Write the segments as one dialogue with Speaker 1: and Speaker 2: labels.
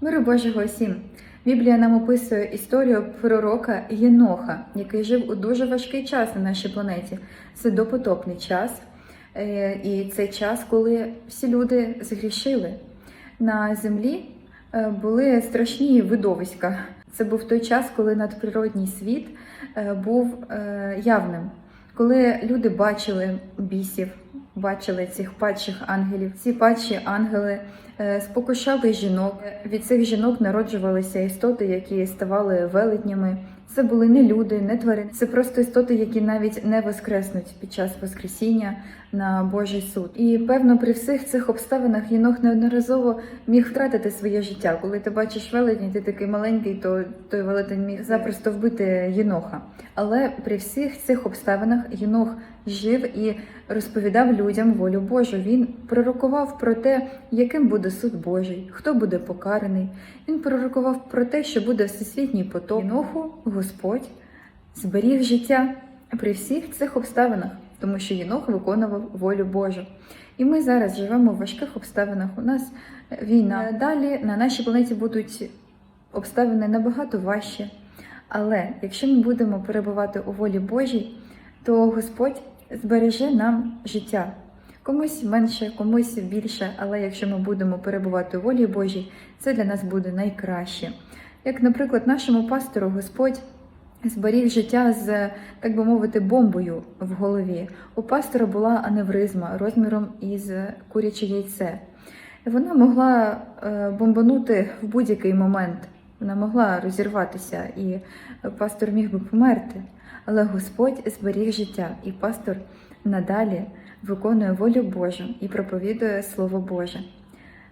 Speaker 1: Миру Божого усім! Біблія нам описує історію пророка Єноха, який жив у дуже важкий час на нашій планеті. Це допотопний час, Е, і це час, коли всі люди згрішили. На землі е, були страшні видовиська. Це був той час, коли надприродній світ е, був явним, коли люди бачили бісів, бачили цих падших ангелів. Ці падші ангели е, спокушали жінок. Від цих жінок народжувалися істоти, які ставали велетнями. Це були не люди, не тварини. Це просто істоти, які навіть не воскреснуть під час Воскресіння на Божий суд. І певно, при всіх цих обставинах Єнох неодноразово міг втратити своє життя. Коли ти бачиш велетня, ти такий маленький, то той велетень міг запросто вбити Єноха. Але при всіх цих обставинах Єнох жив і розповідав людям волю Божу. Він пророкував про те, яким буде суд Божий, хто буде покараний. Він пророкував про те, що буде всесвітній потоп. Єноху Господь зберіг життя при всіх цих обставинах, тому що Єнох виконував волю Божу. І ми зараз живемо в важких обставинах. У нас війна. Далі на нашій планеті будуть обставини набагато важчі. Але якщо ми будемо перебувати у волі Божій, то Господь збереже нам життя. Комусь менше, комусь більше, але якщо ми будемо перебувати у волі Божій, це для нас буде найкраще. Як, наприклад, нашому пастору Господь зберіг життя з, так би мовити, бомбою в голові. У пастора була аневризма розміром із куряче яйце. Вона могла е, бомбанути в будь-який момент. Вона могла розірватися, і пастор міг би померти. Але Господь зберіг життя, і пастор надалі виконує волю Божу і проповідує Слово Боже.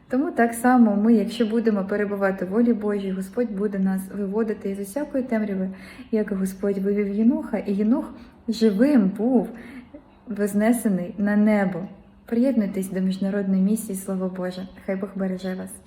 Speaker 1: Тому так само ми, якщо будемо перебувати в волі Божій, Господь буде нас виводити із усякої темряви, як Господь вивів Єноха, і Єнох живим був вознесений на небо. Приєднуйтесь до міжнародної місії Слово Боже. Хай Бог береже вас.